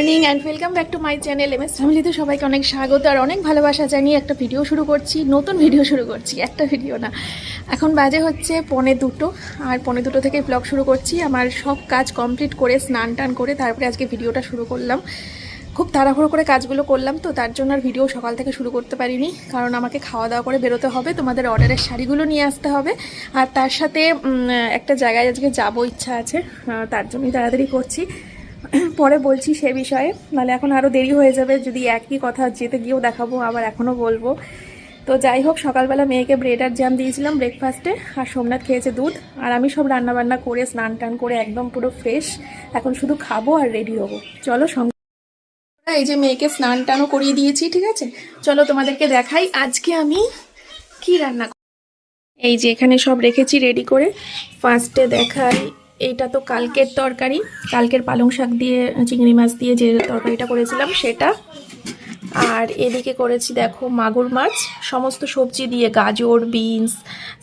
Morning and welcome back to my channel M S ফ্যামিলিতে সবাইকে অনেক স্বাগত আর অনেক ভালোবাসা জানিয়ে একটা ভিডিও শুরু করছি। নতুন ভিডিও শুরু করছি, একটা ভিডিও না। এখন বাজে হচ্ছে পনে দুটো আর পনে দুটো থেকে ব্লগ শুরু করছি। আমার সব কাজ কমপ্লিট করে, স্নান টান করে তারপরে আজকে ভিডিওটা শুরু করলাম। খুব তাড়াহুড়ো করে কাজগুলো করলাম তো, তার জন্য আর ভিডিও সকাল থেকে শুরু করতে পারিনি। কারণ আমাকে খাওয়া দাওয়া করে বেরোতে হবে, তোমাদের অর্ডারের শাড়িগুলো নিয়ে আসতে হবে। আর তার সাথে একটা জায়গায় আজকে যাব ইচ্ছা আছে তার জন্যই তাড়াতাড়ি করছি। পরে বলছি সে বিষয়ে। নাহলে এখন আরও দেরি হয়ে যাবে, যদি একই কথা যেতে গিয়েও দেখাবো, আবার এখনও বলব। তো যাই হোক, সকালবেলা মেয়েকে ব্রেড আর জ্যাম দিয়েছিলাম ব্রেকফাস্টে আর সোমনাথ খেয়েছে দুধ। আর আমি সব রান্নাবান্না করে, স্নান টান করে একদম পুরো ফ্রেশ এখন শুধু খাব আর রেডি হব। চলো সঙ্গে এই যে মেয়েকে স্নান টানও করিয়ে দিয়েছি, ঠিক আছে? চলো তোমাদেরকে দেখাই আজকে আমি কি রান্না। এই যে এখানে সব রেখেছি রেডি করে। ফার্স্টে দেখাই এইটা তো কালকের তরকারি, কালকের পালং শাক দিয়ে, চিংড়ি মাছ দিয়ে যে তরকারিটা করেছিলাম সেটা। আর এদিকে করেছি দেখো মাগুর মাছ, সমস্ত সবজি দিয়ে গাজর, বিনস,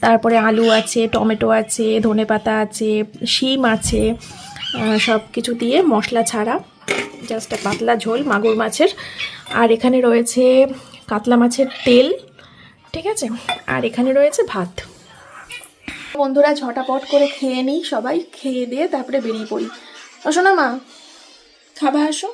তারপরে আলু আছে, টমেটো আছে ধনেপাতা আছে, শিম আছে সব কিছু দিয়ে মশলা ছাড়া জাস্ট পাতলা ঝোল মাগুর মাছের। আর এখানে রয়েছে কাতলা মাছের তেল, ঠিক আছে? আর এখানে রয়েছে ভাত। বন্ধুরা ঝটাপট করে খেয়ে নিই, সবাই খেয়ে দিয়ে তারপরে বেরিয়ে পড়ি। আসো না মা, খাবা আসো।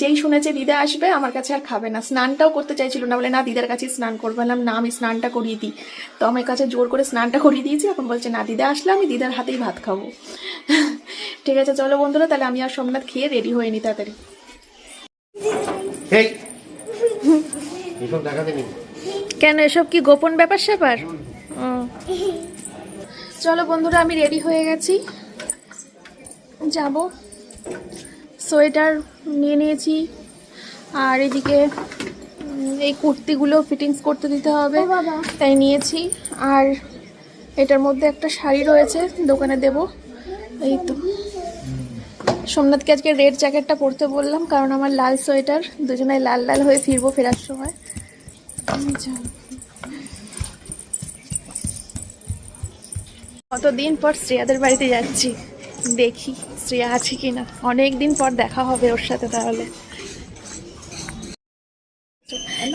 যেই শুনেছে দিদা আসবে, আমার কাছে আর খাবে না। স্নানটাও করতে চাইছিল না, বলে না, দিদার কাছে স্নান করব। না, আমি স্নানটা করিয়ে দিই। তো আমার কাছে জোর করে স্নানটা করিয়ে দিয়েছি, এখন বলছে, না, দিদা আসলে আমি দিদার হাতেই ভাত খাব। ঠিক আছে, চলো বন্ধুরা, তাহলে আমি আর সোমনাথ খেয়ে রেডি হয়ে নিই তাড়াতাড়ি। কেন এসব কি গোপন ব্যাপার স্যাপার? ও। চলো বন্ধুরা আমি রেডি হয়ে গেছি। যাব। সোয়েটার নিয়ে নিয়েছি। আর এদিকে এই কুর্তিগুলো ফিটিংস করতে দিতে হবে। তাই নিয়েছি। আর এটার মধ্যে একটা শাড়ি রয়েছে দোকানে দেব। এই তো। সোমনাথকে আজকে রেড জ্যাকেটটা পরতে বললাম কারণ আমার লাল সোয়েটার দুজনে লাল লাল হয়ে ফিরবো ফেরার সময়। চলো। কতদিন পর শ্রেয়াদের বাড়িতে যাচ্ছি দেখি শ্রেয়া আছে কিনা। অনেক দিন পর দেখা হবে ওর সাথে তাহলে।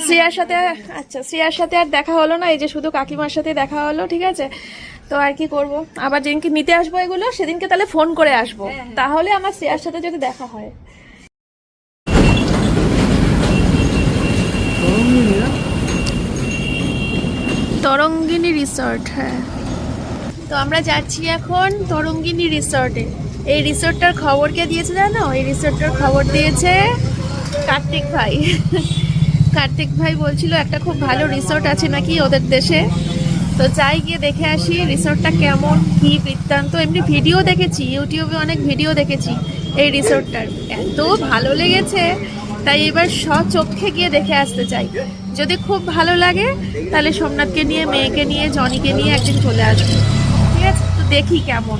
শ্রেয়ার সাথে আচ্ছা শ্রেয়ার সাথে আর দেখা হলো না এই যে শুধু কাকিমার সাথে দেখা হলো ঠিক আছে? তো আর কি করব? আবার যেদিনকে নিতে আসব এগুলো সেদিনকে তাহলে ফোন করে আসব। তাহলে আমার শ্রেয়ার সাথে যদি দেখা হয়। তরঙ্গিনী রিসর্ট হ্যাঁ। তো আমরা যাচ্ছি এখন তরঙ্গিনী রিসর্টে। এই রিসর্টটার খবর কে দিয়েছে জানো? এই রিসর্টটার খবর দিয়েছে কার্তিক ভাই। কার্তিক ভাই বলছিল, একটা খুব ভালো রিসর্ট আছে নাকি ওদের দেশে? তো যাই গিয়ে দেখে আসি, রিসর্টটা কেমন, কি বৃত্তান্ত। এমনি ভিডিও দেখেছি, ইউটিউবে অনেক ভিডিও দেখেছি এই রিসর্টটার। এত ভালো লেগেছে। তাই এবার চোখে গিয়ে দেখে আসতে চাই। যদি খুব ভালো লাগে, তাহলে সোমনাথকে নিয়ে, মেয়েকে নিয়ে, জনিকে নিয়ে একদিন চলে আসব। দেখি কেমন।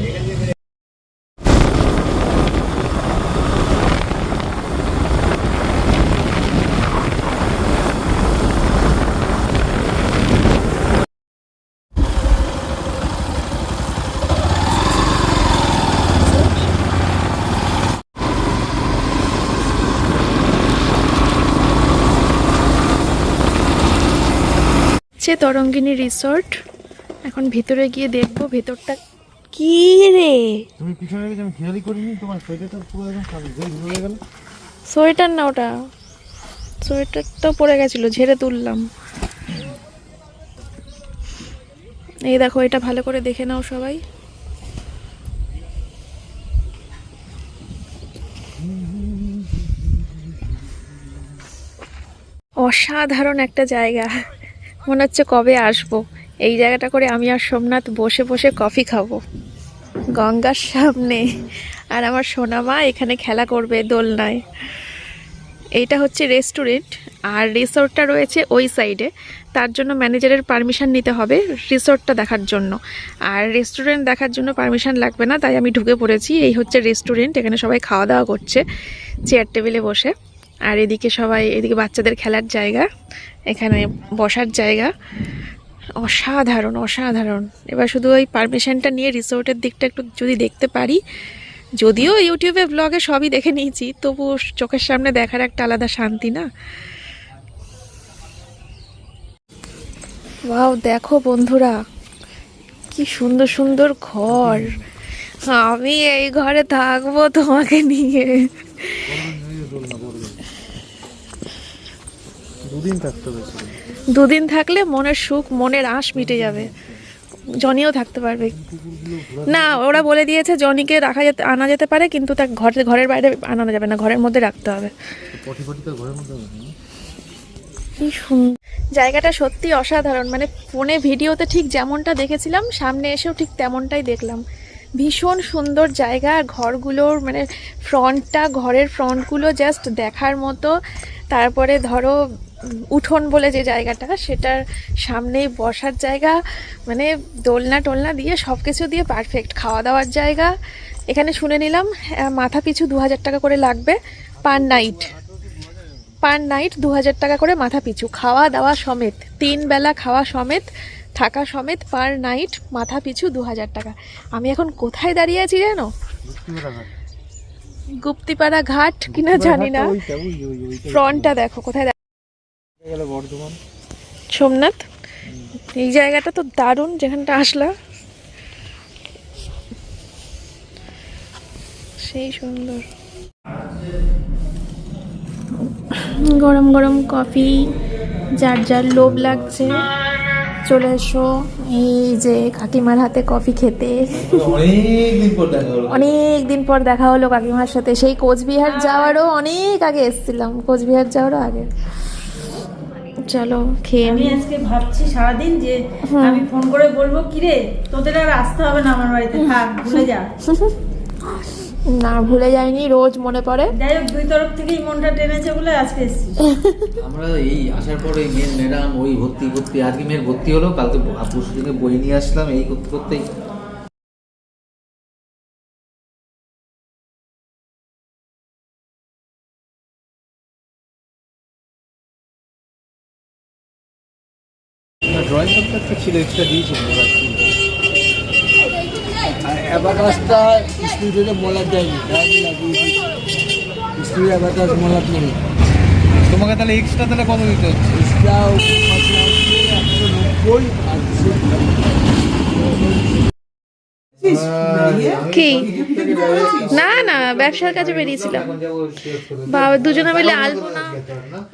সে তরঙ্গিনী রিসর্ট। এখন ভিতরে গিয়ে দেখব ভেতরটা কি রে? তুমি পিছনে গেছো আমি খেয়ালই করিনি তোমার সোয়েটারটা পুরো একদম যেই ধরে গেল। সোয়েটার না ওটা। সোয়েটারটা পরে গেছিল ঝেড়ে তুললাম। এই দেখো এটা ভালো করে দেখে নাও সবাই। অসাধারণ একটা জায়গা। মনে হচ্ছে কবে আসব। এই জায়গাটা করে আমি আর সোমনাথ বসে বসে কফি খাব। গঙ্গার সামনে। আর আমার সোনামা এখানে খেলা করবে দোলনায়। এইটা হচ্ছে রেস্টুরেন্ট, আর রিসোর্টটা রয়েছে ওই সাইডে। তার জন্য ম্যানেজারের পারমিশন নিতে হবে রিসোর্টটা দেখার জন্য। আর রেস্টুরেন্ট দেখার জন্য পারমিশন লাগবে না, তাই আমি ঢুকে পড়েছি। এই হচ্ছে রেস্টুরেন্ট, এখানে সবাই খাওয়া দাওয়া করছে চেয়ার টেবিলে বসে। আর এদিকে সবাই, এদিকে বাচ্চাদের খেলার জায়গা, এখানে বসার জায়গা। অসাধারণ অসাধারণ। এবার শুধু ওই পারমিশনটা নিয়ে রিসোর্টের দিকটা একটু যদি দেখতে পারি, যদিও ইউটিউবে ব্লগে সবই দেখে নিয়েছি, তবু চোখের সামনে দেখার একটা আলাদা শান্তি না। ওয়াও, দেখো বন্ধুরা, কি সুন্দর সুন্দর ঘর। আমি এই ঘরে থাকব তোমাকে নিয়ে। দুদিন থাকতে হবে। দুদিন থাকলে মনের সুখ, মনের আঁশ মিটে যাবে। জনিও থাকতে পারবে। না, ওরা বলে দিয়েছে জনিকে রাখা যেতে, আনা যেতে পারে, কিন্তু তার ঘরের ঘরের বাইরে আনানো যাবে না, ঘরের মধ্যে রাখতে হবে। জায়গাটা সত্যি অসাধারণ। মানে ফোনে ভিডিওতে ঠিক যেমনটা দেখেছিলাম, সামনে এসেও ঠিক তেমনটাই দেখলাম। ভীষণ সুন্দর জায়গা আর ঘরগুলোর মানে ফ্রন্টটা ঘরের ফ্রন্টগুলো জাস্ট দেখার মতো। তারপরে ধরো উঠোন বলে যে জায়গাটা সেটার সামনেই বসার জায়গা মানে দোলনা টোলনা দিয়ে সব কিছু দিয়ে পারফেক্ট খাওয়া দাওয়ার জায়গা। এখানে শুনে নিলাম মাথা পিছু দু হাজার টাকা করে লাগবে পার নাইট পার নাইট দু হাজার টাকা করে মাথা পিছু খাওয়া দাওয়া সমেত তিন বেলা খাওয়া সমেত থাকা সমেত পার নাইট মাথা পিছু দু হাজার টাকা। আমি এখন কোথায় দাঁড়িয়ে আছি জানো? গুপ্তিপাড়া ঘাট। কিনা জানি না। ফ্রন্টটা দেখো কোথায় গেল বর্ধমান। সোমনাথ? এই জায়গাটা তো দারুণ যেখানটা আসলা। সেই সুন্দর। গরম গরম কফি যার যার লোভ লাগছে চলে এসো। এই যে কাকিমার হাতে কফি খেতে। অনেকদিন পর দেখা হলো। অনেক দিন পর দেখা হলো কাকিমার সাথে। সেই কোচবিহার যাওয়ারও অনেক আগে এসেছিলাম। কোচবিহার যাওয়ারও আগে। চলো খেয়ে আমি আজকে ভাবছি সারাদিন যে আমি ফোন করে বলব কিরে তোদের আর আসতে হবে না আমার বাড়িতে? থাক ভুলে যা। না ভুলে যাইনি রোজ মনে পড়ে। যাই হোক দুই তরফ থেকেই মনটা টেনেছে বলে আজকে এসেছি। আমরা এই আসার পরে মেয়ের ম্যাডাম ওই ভর্তি ভর্তি আজকে মেয়ের ভর্তি হলো কালকে পরশু দিনে বই নিয়ে আসলাম এই করতে করতেই ড্রয়িং একটা ছিল এক্সট্রা দিয়েছিল আর অ্যাবাকাসটা স্পিডে মোলার লাগিয়েছি। স্পিড অ্যাবাকাস মোলার নেই। তোমাকে তাহলে এক্সট্রা তাহলে কত দিতে হচ্ছে? এক্সট্রা একশো নব্বই আর কি? না না ব্যবসার কাজে বেরিয়েছিলাম। বাবা দুজনে মিলে আলপনা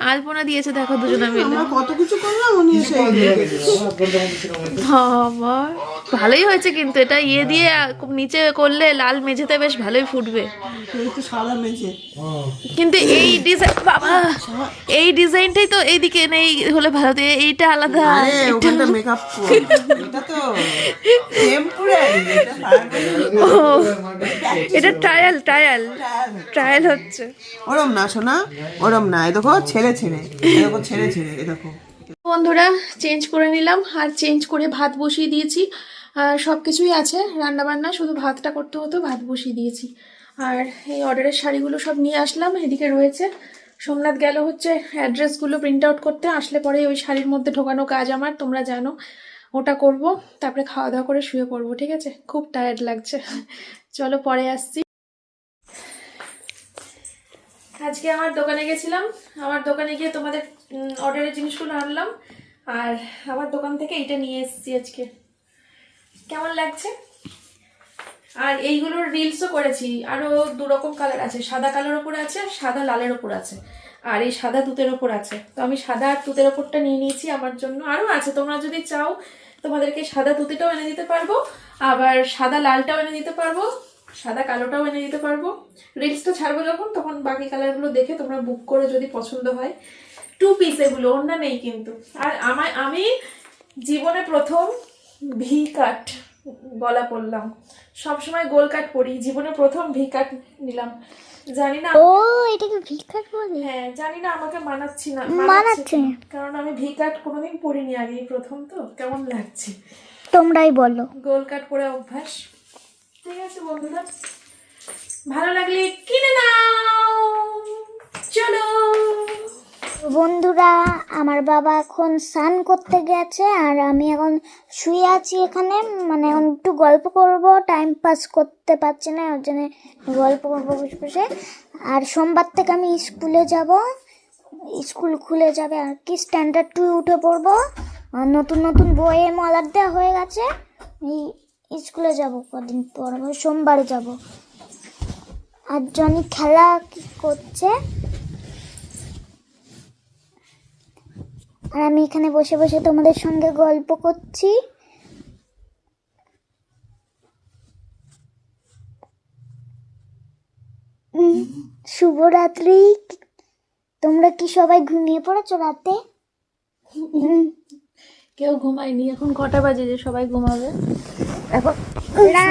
আলপনা দিয়েছে দেখো দুজনে মিলে। কত কিছু করলাম উনি বাবা ভালোই হয়েছে কিন্তু এটা ইয়ে দিয়ে নিচে করলে লাল মেঝেতে বেশ ভালোই ফুটবে। কিন্তু এই ডিজাইন বাবা এই ডিজাইনটাই তো এইদিকে নেই হলে ভালো এইটা আলাদা মেকআপ এটা তো টেম্পোরারি এটা ও, এটা ট্রায়াল ট্রায়াল ট্রায়াল হচ্ছে। ওরম না শোনা ওরম না। দেখো ছেড়ে ছেড়ে দেখো ছেড়ে ছেড়ে দেখো। বন্ধুরা চেঞ্জ করে নিলাম। আর চেঞ্জ করে ভাত বসিয়ে দিয়েছি। আর সব কিছুই আছে রান্না বান্না শুধু ভাতটা করতে হতো ভাত বসিয়ে দিয়েছি। আর এই অর্ডারের শাড়িগুলো সব নিয়ে আসলাম এদিকে রয়েছে। সোমনাথ গেল হচ্ছে অ্যাড্রেসগুলো প্রিন্ট আউট করতে। আসলে পরে ওই শাড়ির মধ্যে ঢোকানো কাজ আমার তোমরা জানো। ওটা করব, তারপরে খাওয়া দাওয়া করে শুয়ে পড়ব, ঠিক আছে? খুব টায়ার্ড লাগছে। চলো পরে আসছি। আজকে আমার দোকানে গেছিলাম, আমার দোকানে গিয়ে তোমাদের অর্ডারের জিনিসগুলো আনলাম, আর আমার দোকান থেকে এইটা নিয়ে এসেছি আজকে। কেমন লাগছে? আর এইগুলোর রিলসও করেছি আরও দু রকম কালার আছে, সাদা কালার ওপর আছে সাদা লালের ওপর আছে। আর এই সাদা তুতের ওপর আছে। তো আমি সাদা আর তুতের ওপরটা নিয়ে নিয়েছি আমার জন্য। আরও আছে, তোমরা যদি চাও তোমাদেরকে সাদা তুতিটাও এনে দিতে পারব, আবার সাদা লালটাও এনে দিতে পারব, সাদা কালোটাও এনে দিতে পারব। রিলসটা ছাড়বো যখন, তখন বাকি কালারগুলো দেখে তোমরা বুক করে যদি পছন্দ হয়। টু পিস এগুলো, অন্য নেই কিন্তু। আর আমার আমি জীবনে প্রথম ভি কাট গলা পরলাম সবসময় গোল কাট পরি, জীবনে প্রথম ভি কাট নিলাম। জানি না ও এটাকে ভিক্ষাট বলে? হ্যাঁ জানি না আমাকে মানাচ্ছি না মানাচ্ছে। কারণ আমি ভি কাট কোনোদিন পরিনি আগে প্রথম তো কেমন লাগছে? তোমরাই বলো। গোল কাট পরে অভ্যাস। ঠিক আছে বন্ধুরা ভালো লাগলে কিনে নাও। চলো। বন্ধুরা, আমার বাবা এখন স্নান করতে গেছে আর আমি এখন শুয়ে আছি এখানে। মানে এখন একটু গল্প করব টাইম পাস করতে পারছি না, ওর জন্য গল্প করব বসে বসে। আর সোমবার থেকে আমি স্কুলে যাব। স্কুল খুলে যাবে আর কি স্ট্যান্ডার্ড টু উঠে পড়ব। নতুন নতুন বইয়ে মলার দেওয়া হয়ে গেছে। এই স্কুলে যাব কদিন পর সোমবারে যাব। আর জনি খেলা কি করছে? আর আমি এখানে বসে বসে তোমাদের সঙ্গে গল্প করছি। শুভরাত্রি। তোমরা কি সবাই ঘুমিয়ে পড়েছো রাতে? কেউ ঘুমায়নি। এখন কটা বাজে যে সবাই ঘুমাবে? এখন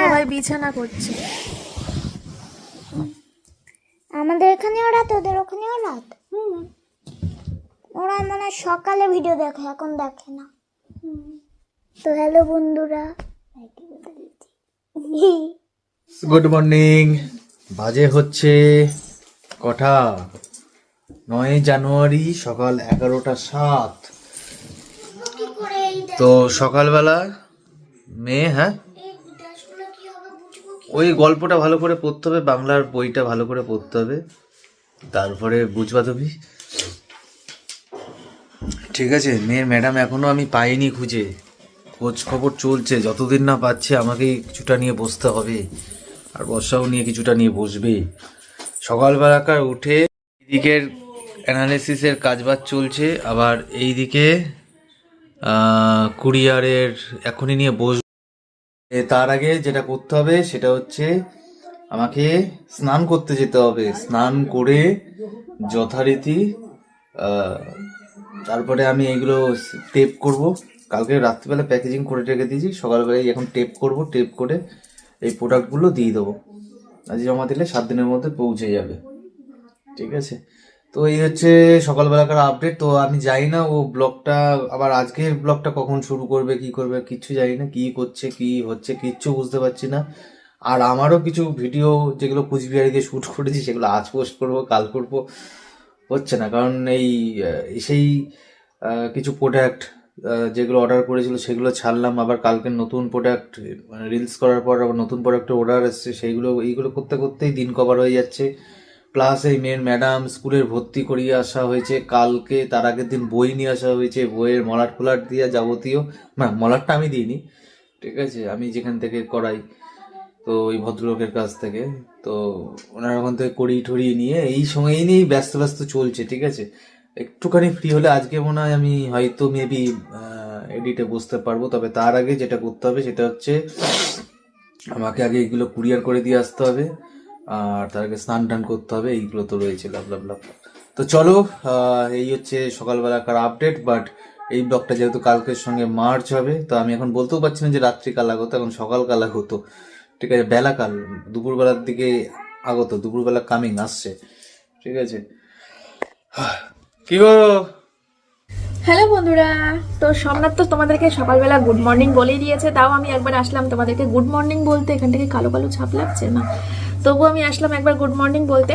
সবাই বিছানা করছে। আমাদের এখানেও রাত ওদের ওখানেও রাত। ওরা মানে সকালে ভিডিও দেখে এখন দেখে না। তো হ্যালো বন্ধুরা। গুড মর্নিং বাজে হচ্ছে কটা? নয় জানুয়ারি সকাল এগারোটা সাত। তো সকালবেলা মেয়ে হ্যাঁ? ওই গল্পটা ভালো করে পড়তে হবে বাংলার বইটা ভালো করে পড়তে হবে। তারপরে বুঝবা তুমি ঠিক আছে, মেয়ের ম্যাডাম এখনও আমি পাইনি খুঁজে। খোঁজ খবর চলছে, যতদিন না পাচ্ছে আমাকে কিছুটা নিয়ে বসতে হবে। আর বর্ষাও নিয়ে কিছুটা নিয়ে বসবে। সকালবেলাকার উঠে এদিকের অ্যানালিসিসের কাজবাজ চলছে, আবার এই দিকে কুরিয়ারের এখনই নিয়ে বস তার আগে যেটা করতে হবে সেটা হচ্ছে আমাকে স্নান করতে যেতে হবে। স্নান করে যথারীতি তারপরে আমি এগুলো টেপ করব। কালকে রাত্রিবেলা প্যাকেজিং করে রেখে দিয়েছি। সকালবেলায় এখন টেপ করব টেপ করে এই প্রোডাক্টগুলো দিয়ে দেবো। আজ জমা দিলে সাত দিনের মধ্যে পৌঁছে যাবে। ঠিক আছে? তো এই হচ্ছে সকালবেলাকার আপডেট তো আমি জানি না ও ব্লগটা আবার আজকের ব্লগটা কখন শুরু করবে, কি করবে, কিচ্ছু জানি না। কি করছে, কি হচ্ছে, কিচ্ছু বুঝতে পারছি না। আর আমারও কিছু ভিডিও যেগুলো কুচবিহারিতে শ্যুট করেছি, সেগুলো আজ পোস্ট করব, কাল করব। হচ্ছে না। কারণ এই সেই কিছু প্রোডাক্ট যেগুলো অর্ডার করেছিল সেগুলো ছাড়লাম। আবার কালকে নতুন প্রোডাক্ট মানে রিলস করার পর আবার নতুন প্রোডাক্টের অর্ডার এসছে। সেইগুলো, এইগুলো করতে করতেই দিন কভার হয়ে যাচ্ছে। প্লাস এই মেয়ের ম্যাডাম স্কুলের ভর্তি করিয়ে আসা হয়েছে কালকে। তার আগের দিন বই নিয়ে আসা হয়েছে। বইয়ের মলাট ফলাট দিয়ে যাবতীয়, না, মলাটটা আমি দিইনি। ঠিক আছে, আমি যেখান থেকে করাই। তো ওই ভদ্রলোকের কাছ থেকে। তো ওনার ওখান থেকে করিয়ে ঠরিয়ে নিয়ে এই সময় নিয়েই ব্যস্ত ব্যস্ত চলছে, ঠিক আছে? একটুখানি ফ্রি হলে আজকে মনে হয় আমি হয়তো মেবি এডিটে বসতে পারব। তবে তার আগে যেটা করতে হবে সেটা হচ্ছে আমাকে আগে এগুলো কুরিয়ার করে দিয়ে আসতে হবে। আর তার আগে স্নান টান করতে হবে, এইগুলো তো রয়েছে লাভ লাভ লাভ তো চলো এই হচ্ছে সকালবেলাকার আপডেট বাট এই ব্লগটা যেহেতু কালকের সঙ্গে মার্চ হবে, তো আমি এখন বলতেও পারছি না যে রাত্রিকাল আগত, এখন সকালকাল আগত। ঠিক আছে বেলাকাল দুপুরবেলার দিকে আগত, দুপুরবেলা কামিং আসছে, ঠিক আছে। কি গো? হ্যালো বন্ধুরা, তো সোমনাথ তো তোমাদেরকে সকালবেলা গুড মর্নিং বলেই দিয়েছে, তাও আমি একবার আসলাম তোমাদেরকে গুড মর্নিং বলতে, এখান থেকে কালো কালো ছাপ লাগছে না। তবুও আমি আসলাম একবার গুড মর্নিং বলতে।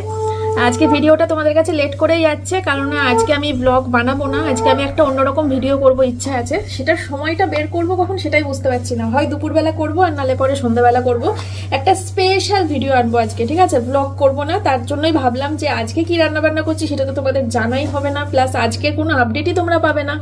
আজকে ভিডিওটা তোমাদের কাছে লেট করেই যাচ্ছে কারণ আজকে আমি ব্লগ বানাবো না, আজকে আমি একটা অন্যরকম ভিডিও করব, ইচ্ছা আছে। সেটার সময়টা বের করব কখন সেটাই বুঝতে পারছি না। হয় দুপুরবেলা করব আর নালে পরে সন্ধ্যাবেলা করব। একটা স্পেশাল ভিডিও আনব আজকে, ঠিক আছে? ব্লগ করব না, তার জন্যই ভাবলাম যে আজকে কি রান্না বান্না করছি সেটা তো তোমাদের জানাই হবে না। প্লাস আজকে কোনো আপডেটই তোমরা পাবে না।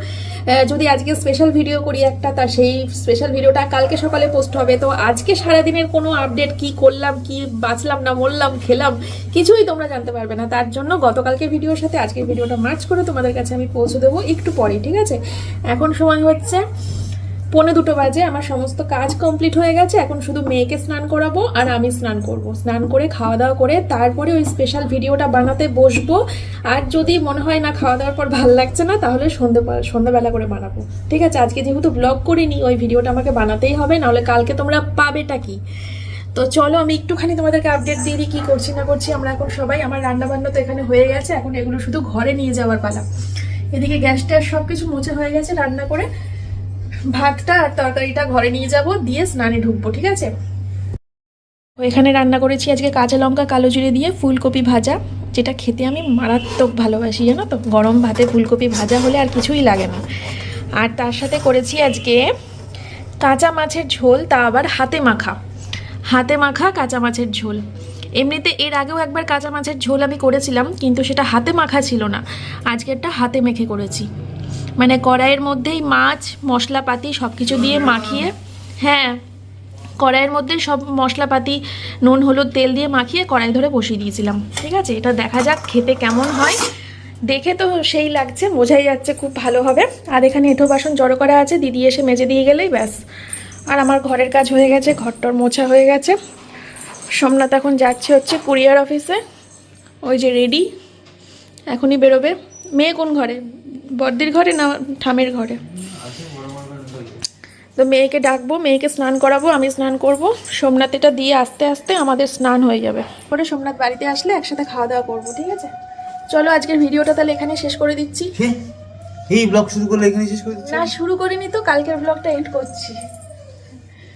যদি আজকে স্পেশাল ভিডিও করি একটা, তা সেই স্পেশাল ভিডিওটা কালকে সকালে পোস্ট হবে। তো আজকে সারাদিনের কোনো আপডেট কি করলাম, কি বাঁচলাম না মরলাম, খেলাম, কিছুই তোমরা জানতে পারবে না। তার জন্য গতকালকে ভিডিওর সাথে আজকের ভিডিওটা মার্চ করে তোমাদের কাছে আমি পৌঁছে দেবো একটু পরে ঠিক আছে? এখন সময় হচ্ছে পৌনে দুটো বাজে, আমার সমস্ত কাজ কমপ্লিট হয়ে গেছে। এখন শুধু মেয়েকে স্নান করাবো আর আমি স্নান করব। স্নান করে খাওয়া দাওয়া করে, তারপরে ওই স্পেশাল ভিডিওটা বানাতে বসবো। আর যদি মনে হয় না খাওয়া দাওয়ার পর ভালো লাগছে না, তাহলে সন্ধে সন্ধ্যাবেলা করে বানাবো। ঠিক আছে? আজকে যেহেতু ব্লগ করিনি, ওই ভিডিওটা আমাকে বানাতেই হবে। নাহলে কালকে তোমরা পাবেটা কি? তো চলো আমি একটুখানি তোমাদেরকে আপডেট দিয়ে দিই কী করছি না করছি। আমরা এখন সবাই, আমার রান্নাবান্না তো এখানে হয়ে গেছে, এখন এগুলো শুধু ঘরে নিয়ে যাওয়ার পালা। এদিকে গ্যাসটা সব কিছু মুছে হয়ে গেছে রান্না করে। ভাতটা আর তরকারিটা ঘরে নিয়ে যাব, দিয়ে স্নানে ঢুকবো, ঠিক আছে? এখানে রান্না করেছি আজকে কাঁচা লঙ্কা, কালো জিরে দিয়ে ফুলকপি ভাজা, যেটা খেতে আমি মারাত্মক ভালোবাসি, জানো তো? গরম ভাতে ফুলকপি ভাজা হলে আর কিছুই লাগে না। আর তার সাথে করেছি আজকে কাঁচা মাছের ঝোল, তা আবার হাতে মাখা। হাতে মাখা কাঁচা মাছের ঝোল। এমনিতে এর আগেও একবার কাঁচা মাছের ঝোল আমি করেছিলাম, কিন্তু সেটা হাতে মাখা ছিল না। আজকেরটা হাতে মেখে করেছি। মানে কড়াইয়ের মধ্যেই মাছ, মশলাপাতি সব কিছু দিয়ে মাখিয়ে হ্যাঁ কড়াইয়ের মধ্যে সব মশলাপাতি, নুন, হলুদ, তেল দিয়ে মাখিয়ে কড়াই ধরে বসিয়ে দিয়েছিলাম। ঠিক আছে? এটা দেখা যাক খেতে কেমন হয়। দেখে তো সেই লাগছে, বোঝাই যাচ্ছে খুব ভালো হবে। আর এখানে এঁঠো বাসন জড়ো করা আছে, দিদি এসে মেজে দিয়ে গেলেই ব্যাস। আর আমার ঘরের কাজ হয়ে গেছে ঘরটর মোছা হয়ে গেছে। সোমনাথ এখন যাচ্ছে হচ্ছে কুরিয়ার অফিসে। ওই যে রেডি এখনই বেরোবে। মেয়ে কোন ঘরে? বর্দির ঘরে না ঠামের ঘরে? তো মেয়েকে ডাকবো মেয়েকে স্নান করাবো আমি স্নান করব। সোমনাথ এটা দিয়ে আস্তে আস্তে আমাদের স্নান হয়ে যাবে। পরে সোমনাথ বাড়িতে আসলে একসাথে খাওয়া দাওয়া করব ঠিক আছে? চলো আজকের ভিডিওটা তাহলে এখানে শেষ করে দিচ্ছি। এই ব্লগ শুরু করলে এখানে শেষ করে দিচ্ছি? না শুরু করিনি তো কালকের ব্লগটা এন্ড করছি।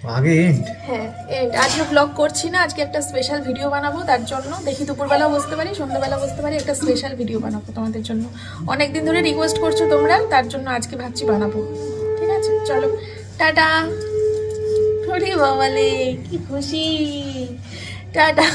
আগে এন্ড হ্যাঁ এন্ড আজকে ব্লগ করছি না, আজকে একটা স্পেশাল ভিডিও বানাবো, তার জন্য। দেখি দুপুরবেলা বসতে পারি, সন্ধ্যাবেলা বসতে পারি, একটা স্পেশাল ভিডিও বানাবো তোমাদের জন্য। অনেক দিন ধরে রিকোয়েস্ট করছ তোমরা, তার জন্য আজকে ভাবছি বানাবো। ঠিক আছে? চলো। টাটা। ওরে বাবালে কি খুশি। টাটা।